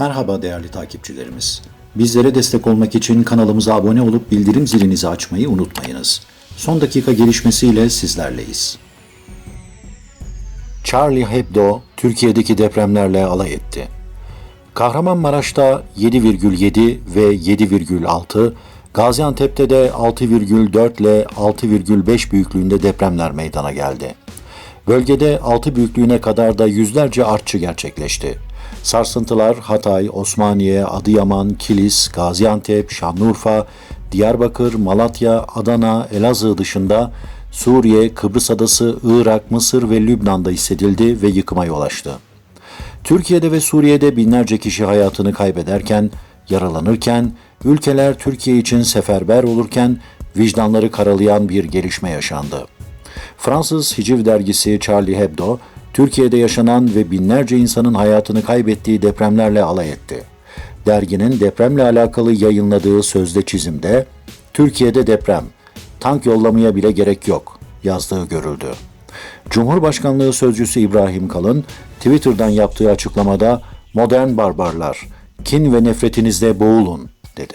Merhaba değerli takipçilerimiz. Bizlere destek olmak için kanalımıza abone olup bildirim zilinizi açmayı unutmayınız. Son dakika gelişmesiyle sizlerleyiz. Charlie Hebdo Türkiye'deki depremlerle alay etti. Kahramanmaraş'ta 7,7 ve 7,6, Gaziantep'te de 6,4 ile 6,5 büyüklüğünde depremler meydana geldi. Bölgede 6 büyüklüğüne kadar da yüzlerce artçı gerçekleşti. Sarsıntılar Hatay, Osmaniye, Adıyaman, Kilis, Gaziantep, Şanlıurfa, Diyarbakır, Malatya, Adana, Elazığ dışında Suriye, Kıbrıs Adası, Irak, Mısır ve Lübnan'da hissedildi ve yıkıma yol açtı. Türkiye'de ve Suriye'de binlerce kişi hayatını kaybederken, yaralanırken, ülkeler Türkiye için seferber olurken vicdanları karalayan bir gelişme yaşandı. Fransız hiciv dergisi Charlie Hebdo, Türkiye'de yaşanan ve binlerce insanın hayatını kaybettiği depremlerle alay etti. Derginin depremle alakalı yayınladığı sözde çizimde, Türkiye'de deprem, tank yollamaya bile gerek yok yazdığı görüldü. Cumhurbaşkanlığı Sözcüsü İbrahim Kalın, Twitter'dan yaptığı açıklamada modern barbarlar, kin ve nefretinizde boğulun dedi.